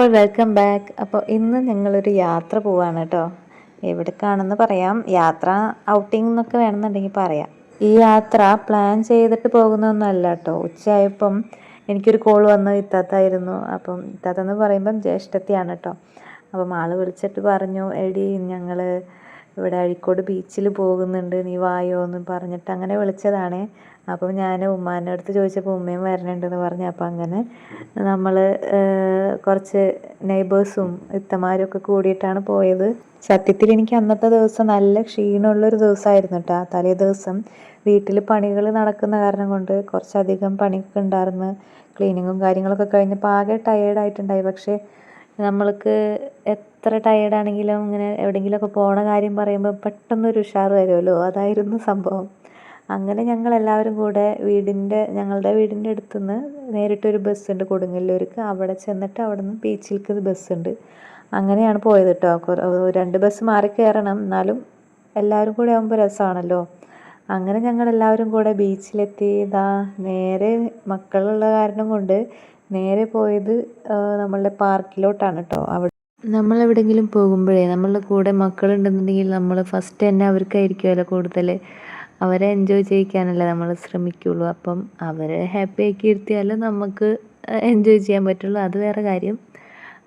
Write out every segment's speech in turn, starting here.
All welcome back അപ്പോൾ ഇന്ന് ഞങ്ങളൊരു യാത്ര പോവാണ് കേട്ടോ എവിടേക്കാണെന്ന് പറയാം. യാത്ര ഔട്ടിംഗ് എന്നൊക്കെ വേണമെന്നുണ്ടെങ്കിൽ പറയാം. ഈ യാത്ര പ്ലാൻ ചെയ്തിട്ട് പോകുന്നൊന്നുമല്ല കേട്ടോ ഉച്ചയായപ്പം എനിക്കൊരു കോൾ വന്ന് ഇത്താത്തായിരുന്നു. അപ്പം ഇത്താത്തെന്ന് പറയുമ്പം ജ്യേഷ്ഠത്തെയാണ് കേട്ടോ അപ്പം ആൾ വിളിച്ചിട്ട് പറഞ്ഞു എടി ഞങ്ങൾ ഇവിടെ അഴിക്കോട് ബീച്ചിൽ പോകുന്നുണ്ട്. നീ വായോ എന്ന് പറഞ്ഞിട്ട് അങ്ങനെ വിളിച്ചതാണ്. അപ്പം ഞാൻ ഉമ്മാന്റെ അടുത്ത് ചോദിച്ചപ്പോൾ ഉമ്മയും വരണുണ്ടെന്ന് പറഞ്ഞു. അപ്പം അങ്ങനെ നമ്മൾ കുറച്ച് നെയ്ബേഴ്സും ഇത്തമാരും ഒക്കെ കൂടിയിട്ടാണ് പോയത്. സത്യത്തിൽ എനിക്ക് അന്നത്തെ ദിവസം നല്ല ക്ഷീണമുള്ളൊരു ദിവസമായിരുന്നു കേട്ടോ തലേ ദിവസം വീട്ടിൽ പണികൾ നടക്കുന്ന കാരണം കൊണ്ട് കുറച്ചധികം പണിയൊക്കെ ഉണ്ടായിരുന്നു ക്ലീനിങ്ങും കാര്യങ്ങളൊക്കെ കഴിഞ്ഞപ്പോൾ ആകെ ടയേർഡായിട്ടുണ്ടായി. പക്ഷേ നമ്മൾക്ക് എത്ര ടയേർഡാണെങ്കിലും ഇങ്ങനെ എവിടെയെങ്കിലുമൊക്കെ പോണ കാര്യം പറയുമ്പോൾ പെട്ടെന്നൊരു ഉഷാർ വരുമല്ലോ അതായിരുന്നു സംഭവം. അങ്ങനെ ഞങ്ങൾ എല്ലാവരും കൂടെ വീടിന്റെ ഞങ്ങളുടെ വീടിന്റെ അടുത്തുനിന്ന് നേരിട്ടൊരു ബസ്സുണ്ട് കൊടുങ്ങല്ലൂർക്ക്. അവിടെ ചെന്നിട്ട് അവിടെ നിന്ന് ബീച്ചിലേക്ക് ബസ്സുണ്ട്. അങ്ങനെയാണ് പോയത് കേട്ടോ രണ്ട് ബസ് മാറി കയറണം. എന്നാലും എല്ലാവരും കൂടെ ആകുമ്പോൾ രസമാണല്ലോ അങ്ങനെ ഞങ്ങൾ എല്ലാവരും കൂടെ ബീച്ചിലെത്തി. ഇതാ നേരെ മക്കളുള്ള കാരണം കൊണ്ട് നേരെ പോയത് നമ്മളുടെ പാർക്കിലോട്ടാണ് കേട്ടോ അവിടെ നമ്മൾ എവിടെയെങ്കിലും പോകുമ്പോഴേ നമ്മളുടെ കൂടെ മക്കളുണ്ടെന്നുണ്ടെങ്കിൽ നമ്മൾ ഫസ്റ്റ് തന്നെ അവർക്കായിരിക്കുമല്ലോ കൂടുതൽ അവരെ എൻജോയ് ചെയ്യിക്കാനല്ലേ നമ്മൾ ശ്രമിക്കുള്ളൂ. അപ്പം അവരെ ഹാപ്പി ആക്കി ഇരുത്തിയാൽ നമുക്ക് എൻജോയ് ചെയ്യാൻ പറ്റുള്ളൂ. അത് വേറെ കാര്യം.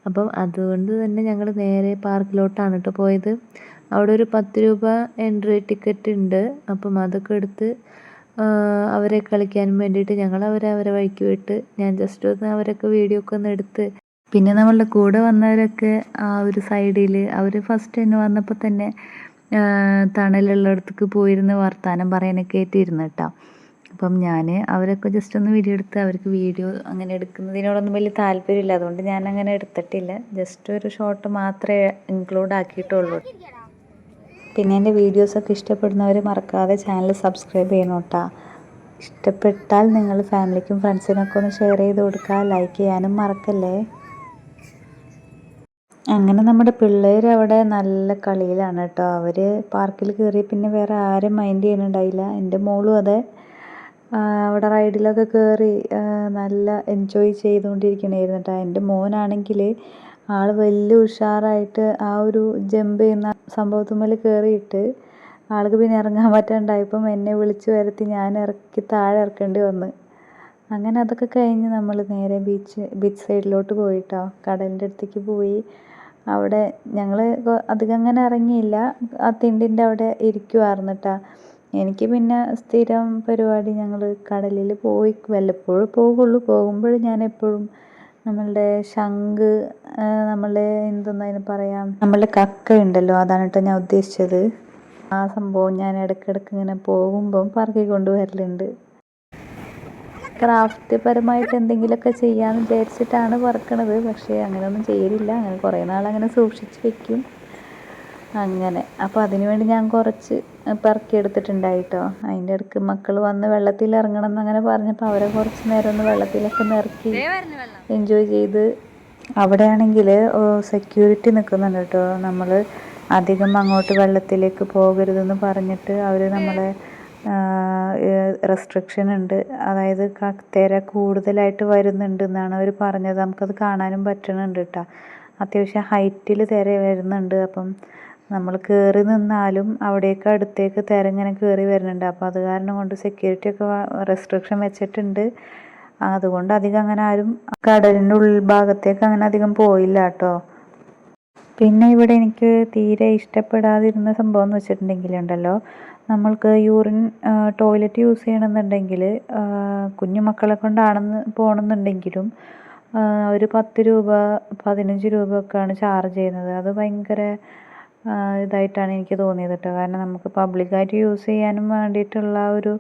അപ്പം അതുകൊണ്ട് തന്നെ ഞങ്ങൾ നേരെ പാർക്കിലോട്ടാണ് കേട്ടോ പോയത്. അവിടെ ഒരു പത്ത് രൂപ എൻട്രി ടിക്കറ്റ് ഉണ്ട്. അപ്പം അതൊക്കെ എടുത്ത് അവരെ കളിക്കാനും വേണ്ടിയിട്ട് ഞങ്ങൾ അവരെ അവരെ വഴിക്ക് വിട്ട് ഞാൻ ജസ്റ്റ് ഒന്ന് അവരൊക്കെ വീഡിയോ ഒക്കെ ഒന്ന് എടുത്ത് പിന്നെ നമ്മളുടെ കൂടെ വന്നവരൊക്കെ ആ ഒരു സൈഡിൽ അവർ ഫസ്റ്റ് തന്നെ വന്നപ്പോൾ തന്നെ തണലുള്ളിടത്തേക്ക് പോയിരുന്ന് വർത്താനം പറയാനൊക്കെ ആയിട്ടിരുന്നു കേട്ടോ. അപ്പം ഞാൻ അവരൊക്കെ ജസ്റ്റ് ഒന്ന് വീഡിയോ എടുത്ത് അവർക്ക് വീഡിയോ അങ്ങനെ എടുക്കുന്നതിനോടൊന്നും വലിയ താല്പര്യമില്ല. അതുകൊണ്ട് ഞാൻ അങ്ങനെ എടുത്തിട്ടില്ല. ജസ്റ്റ് ഒരു ഷോട്ട് മാത്രമേ ഇൻക്ലൂഡ് ആക്കിയിട്ടുള്ളൂ. പിന്നെ എന്റെ വീഡിയോസൊക്കെ ഇഷ്ടപ്പെടുന്നവർ മറക്കാതെ ചാനൽ സബ്സ്ക്രൈബ് ചെയ്യണം കേട്ടോ. ഇഷ്ടപ്പെട്ടാൽ നിങ്ങൾ ഫാമിലിക്കും ഫ്രണ്ട്സിനൊക്കെ ഒന്ന് ഷെയർ ചെയ്ത് കൊടുക്കുക. ലൈക്ക് ചെയ്യാനും മറക്കല്ലേ? അങ്ങനെ നമ്മുടെ പിള്ളേർ അവിടെ നല്ല കളിയിലാണ് കേട്ടോ അവർ പാർക്കിൽ കയറി പിന്നെ വേറെ ആരും മൈൻഡ് ചെയ്യുന്നുണ്ടായില്ല. എന്റെ മോളും അതെ. അവിടെ റൈഡിലൊക്കെ കയറി നല്ല എൻജോയ് ചെയ്തുകൊണ്ടിരിക്കണമായിരുന്നു കേട്ടോ എന്റെ മോനാണെങ്കിൽ ആൾ വലിയ ഉഷാറായിട്ട് ആ ഒരു ജമ്പ് ചെയ്യുന്ന സംഭവത്തുമ്മൽ കയറിയിട്ട് ആൾക്ക് പിന്നെ ഇറങ്ങാൻ പറ്റാണ്ടായപ്പം എന്നെ വിളിച്ചു വരുത്തി ഞാൻ ഇറക്കി താഴെ ഇറക്കേണ്ടി വന്ന്. അങ്ങനെ അതൊക്കെ കഴിഞ്ഞ് നമ്മൾ നേരെ ബീച്ച് ബീച്ച് സൈഡിലോട്ട് പോയിട്ടോ കടലിന്റെ അടുത്തേക്ക് പോയി. അവിടെ ഞങ്ങൾ അധികം അങ്ങനെ ഇറങ്ങിയില്ല. ആ തിണ്ടിന്റെ അവിടെ ഇരിക്കുവായിരുന്നു കേട്ടോ എനിക്ക് പിന്നെ സ്ഥിരം പരിപാടി ഞങ്ങൾ കടലിൽ പോയി വല്ലപ്പോഴും പോകുള്ളൂ പോകുമ്പോൾ ഞാൻ എപ്പോഴും നമ്മളുടെ ശംഖ് നമ്മളുടെ എന്തെന്ന് അതിന് പറയാം നമ്മളുടെ കക്ക ഉണ്ടല്ലോ. അതാണ് കേട്ടോ ഞാൻ ഉദ്ദേശിച്ചത്. ആ സംഭവം ഞാൻ ഇടയ്ക്കിടയ്ക്ക് ഇങ്ങനെ പോകുമ്പം പറക്കി കൊണ്ടുവരലുണ്ട് ക്രാഫ്റ്റ് പരമായിട്ട് എന്തെങ്കിലുമൊക്കെ ചെയ്യാമെന്ന് വിചാരിച്ചിട്ടാണ് പറക്കണത് പക്ഷേ അങ്ങനെയൊന്നും ചെയ്യലില്ല. അങ്ങനെ കുറേ നാൾ അങ്ങനെ സൂക്ഷിച്ച് വെക്കും. അങ്ങനെ. അപ്പോൾ അതിനു വേണ്ടി ഞാൻ കുറച്ച് പെറുക്കിയെടുത്തിട്ടുണ്ടായിട്ടോ. അതിന്റെ ഇടയ്ക്ക് മക്കൾ വന്ന് വെള്ളത്തിൽ ഇറങ്ങണം എന്നങ്ങനെ പറഞ്ഞപ്പോൾ അവരെ കുറച്ച് നേരം ഒന്ന് വെള്ളത്തിലൊക്കെ നിറക്കി എൻജോയ് ചെയ്ത് അവിടെയാണെങ്കിൽ സെക്യൂരിറ്റി നിൽക്കുന്നുണ്ട് കേട്ടോ. നമ്മൾ അധികം അങ്ങോട്ട് വെള്ളത്തിലേക്ക് പോകരുതെന്ന് പറഞ്ഞിട്ട് അവർ നമ്മളെ റെസ്ട്രിക്ഷൻ ഉണ്ട്. അതായത് കക്തേര കൂടുതലായിട്ട് വരുന്നുണ്ട് എന്നാണ് അവർ പറഞ്ഞത്. നമുക്കത് കാണാനും പറ്റുന്നുണ്ട് കേട്ടോ അത്യാവശ്യം ഹൈറ്റിൽ തിര വരുന്നുണ്ട്. അപ്പം നമ്മൾ കയറി നിന്നാലും അവിടേക്ക് അടുത്തേക്ക് തിര ഇങ്ങനെ കയറി വരുന്നുണ്ട്. അപ്പോൾ അത് കാരണം കൊണ്ട് സെക്യൂരിറ്റി ഒക്കെ റെസ്ട്രിക്ഷൻ വെച്ചിട്ടുണ്ട്. അതുകൊണ്ട് അധികം അങ്ങനെ ആരും കടലിന്റെ ഉൾഭാഗത്തേക്ക് അങ്ങനെ അധികം പോയില്ല കേട്ടോ പിന്നെ ഇവിടെ എനിക്ക് തീരെ ഇഷ്ടപ്പെടാതിരുന്ന സംഭവം എന്ന് വെച്ചിട്ടുണ്ടെങ്കിൽ ഉണ്ടല്ലോ നമ്മൾക്ക് യൂറിൻ ടോയ്ലറ്റ് യൂസ് ചെയ്യണമെന്നുണ്ടെങ്കിൽ കുഞ്ഞു മക്കളെ കൊണ്ടാണെന്ന് പോകണമെന്നുണ്ടെങ്കിലും ഒരു പത്ത് രൂപ പതിനഞ്ച് രൂപ ഒക്കെയാണ് ചാർജ് ചെയ്യുന്നത്. അത് ഭയങ്കര ഇതായിട്ടാണ് എനിക്ക് തോന്നിയത് കേട്ടോ. കാരണം നമുക്ക് പബ്ലിക്കായിട്ട് യൂസ് ചെയ്യാനും വേണ്ടിയിട്ടുള്ള ഒരു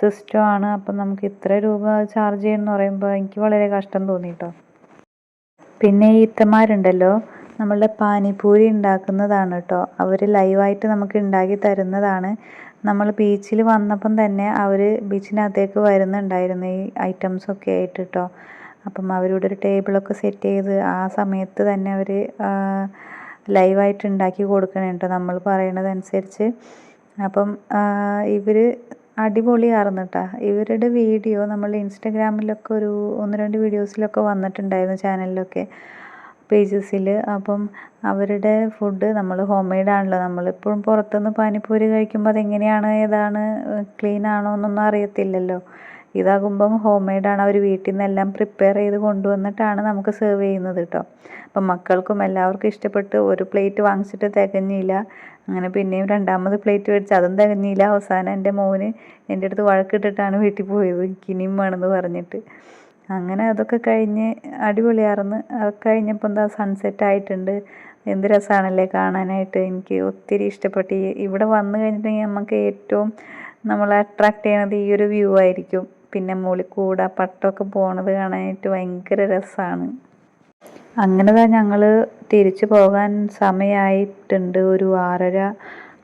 സിസ്റ്റമാണ് അപ്പം നമുക്ക് ഇത്ര രൂപ ചാർജ് ചെയ്യണമെന്ന് പറയുമ്പോൾ എനിക്ക് വളരെ കഷ്ടം തോന്നി കേട്ടോ. പിന്നെ ഈ ഇത്തമാരുണ്ടല്ലോ. നമ്മളുടെ പാനിപൂരി ഉണ്ടാക്കുന്നതാണ് കേട്ടോ. അവർ ലൈവായിട്ട് നമുക്ക് ഉണ്ടാക്കി തരുന്നതാണ്. നമ്മൾ ബീച്ചിൽ വന്നപ്പം തന്നെ അവർ ബീച്ചിനകത്തേക്ക് വരുന്നുണ്ടായിരുന്നു ഈ ഐറ്റംസൊക്കെ ആയിട്ട് കേട്ടോ. അപ്പം അവരോട് ഒരു ടേബിളൊക്കെ സെറ്റ് ചെയ്ത് ആ സമയത്ത് തന്നെ അവർ ലൈവായിട്ട് ഉണ്ടാക്കി കൊടുക്കണേ കേട്ടോ നമ്മൾ പറയണതനുസരിച്ച്. അപ്പം ഇവർ അടിപൊളിയായിരുന്നു കേട്ടോ. ഇവരുടെ വീഡിയോ നമ്മൾ ഇൻസ്റ്റഗ്രാമിലൊക്കെ ഒരു ഒന്ന് രണ്ട് വീഡിയോസിലൊക്കെ വന്നിട്ടുണ്ടായിരുന്നു ചാനലിലൊക്കെ പേജസിൽ അപ്പം അവരുടെ ഫുഡ് നമ്മൾ ഹോം മെയ്ഡ് ആണല്ലോ. നമ്മളിപ്പോഴും പുറത്തുനിന്ന് പാനിപ്പൂരി കഴിക്കുമ്പോൾ അതെങ്ങനെയാണ്? ഏതാണ് ക്ലീൻ ആണോ എന്നൊന്നും അറിയത്തില്ലല്ലോ. ഇതാകുമ്പം ഹോം ആണ് അവർ വീട്ടിൽ നിന്ന് എല്ലാം പ്രിപ്പയർ ചെയ്ത് കൊണ്ടുവന്നിട്ടാണ് നമുക്ക് സെർവ് ചെയ്യുന്നത് കേട്ടോ അപ്പം മക്കൾക്കും എല്ലാവർക്കും ഇഷ്ടപ്പെട്ട് ഒരു പ്ലേറ്റ് വാങ്ങിച്ചിട്ട് തികഞ്ഞില്ല. അങ്ങനെ പിന്നെയും രണ്ടാമത് പ്ലേറ്റ് മേടിച്ച് അതും തികഞ്ഞില്ല. അവസാനം എന്റെ മോന് എന്റെ അടുത്ത് വഴക്കിട്ടിട്ടാണ് വീട്ടിൽ പോയത്. ഇനിയും വേണമെന്ന് പറഞ്ഞിട്ട്. അങ്ങനെ അതൊക്കെ കഴിഞ്ഞ് അടിപൊളിയായിരുന്നു അതൊക്കെ കഴിഞ്ഞപ്പോൾ എന്താ സൺസെറ്റ് ആയിട്ടുണ്ട്. എന്ത് രസമാണല്ലേ കാണാനായിട്ട്. എനിക്ക് ഒത്തിരി ഇഷ്ടപ്പെട്ടു. ഇവിടെ വന്നു കഴിഞ്ഞിട്ടുണ്ടെങ്കിൽ നമുക്ക് ഏറ്റവും നമ്മളെ അട്രാക്ട് ചെയ്യണത് ഈ ഒരു വ്യൂ ആയിരിക്കും. പിന്നെ മുകളിൽ കൂടെ പട്ടമൊക്കെ പോണത് കാണാനായിട്ട് ഭയങ്കര രസമാണ് അങ്ങനെ തന്നെ ഞങ്ങൾ തിരിച്ചു പോകാൻ സമയമായിട്ടുണ്ട് ഒരു ആറര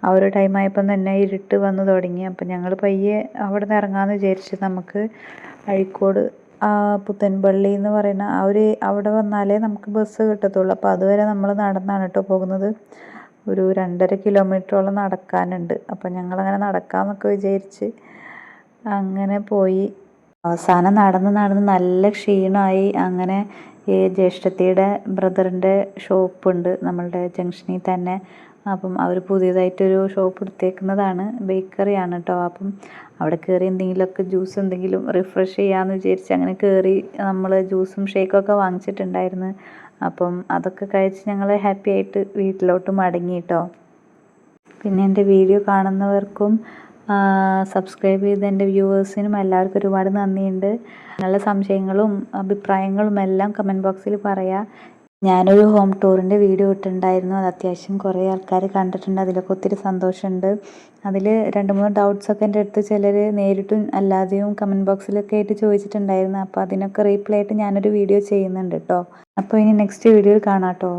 ആ ഒരു ടൈമായപ്പം തന്നെ ഇരുട്ട് വന്ന് തുടങ്ങി. അപ്പം ഞങ്ങൾ പയ്യെ അവിടെ നിന്ന് ഇറങ്ങാമെന്ന് വിചാരിച്ചു നമുക്ക് അഴീക്കോട് പുത്തൻപള്ളി എന്ന് പറയുന്ന ആ ഒരു അവിടെ വന്നാലേ നമുക്ക് ബസ് കിട്ടത്തുള്ളൂ. അപ്പോൾ അതുവരെ നമ്മൾ നടന്നാണ് കേട്ടോ പോകുന്നത്. ഒരു രണ്ടര കിലോമീറ്ററോളം നടക്കാനുണ്ട്. അപ്പം ഞങ്ങളങ്ങനെ നടക്കാമെന്നൊക്കെ വിചാരിച്ച് അങ്ങനെ പോയി. അവസാനം നടന്ന് നടന്ന് നല്ല ക്ഷീണമായി അങ്ങനെ ഈ ജ്യേഷ്ഠത്തിയുടെ ബ്രദറിന്റെ ഷോപ്പുണ്ട് നമ്മളുടെ ജംഗ്ഷനിൽ തന്നെ. അപ്പം അവർ പുതിയതായിട്ടൊരു ഷോപ്പ് എടുത്തേക്കുന്നതാണ് ബേക്കറിയാണ് കേട്ടോ അപ്പം അവിടെ കയറി എന്തെങ്കിലുമൊക്കെ ജ്യൂസ് എന്തെങ്കിലും റിഫ്രഷ് ചെയ്യാമെന്ന് വിചാരിച്ച് അങ്ങനെ കയറി നമ്മൾ ജ്യൂസും ഷേക്കൊക്കെ വാങ്ങിച്ചിട്ടുണ്ടായിരുന്നു. അപ്പം അതൊക്കെ കഴിച്ച് ഞങ്ങൾ ഹാപ്പി ആയിട്ട് വീട്ടിലോട്ട് മടങ്ങി കേട്ടോ പിന്നെ എന്റെ വീഡിയോ കാണുന്നവർക്കും സബ്സ്ക്രൈബ് ചെയ്ത എന്റെ വ്യൂവേഴ്സിനും എല്ലാവർക്കും ഒരുപാട് നന്ദിയുണ്ട്. നല്ല സംശയങ്ങളും അഭിപ്രായങ്ങളും എല്ലാം കമന്റ് ബോക്സിൽ പറയാം. ഞാനൊരു ഹോം ടൂറിന്റെ വീഡിയോ ഇട്ടിട്ടുണ്ടായിരുന്നു. അത് അത്യാവശ്യം കുറേ ആൾക്കാർ കണ്ടിട്ടുണ്ട്. അതിലൊക്കെ ഒത്തിരി സന്തോഷമുണ്ട്. അതിൽ രണ്ട് മൂന്ന് ഡൗട്ട്സൊക്കെ എന്റെ അടുത്ത് ചിലർ നേരിട്ടും അല്ലാതെയും കമന്റ് ബോക്സിലൊക്കെ ആയിട്ട് ചോദിച്ചിട്ടുണ്ടായിരുന്നു. അപ്പോൾ അതിനൊക്കെ റീപ്ലൈ ആയിട്ട് ഞാനൊരു വീഡിയോ ചെയ്യുന്നുണ്ട് കേട്ടോ അപ്പോൾ ഇനി നെക്സ്റ്റ് വീഡിയോയിൽ കാണാം കേട്ടോ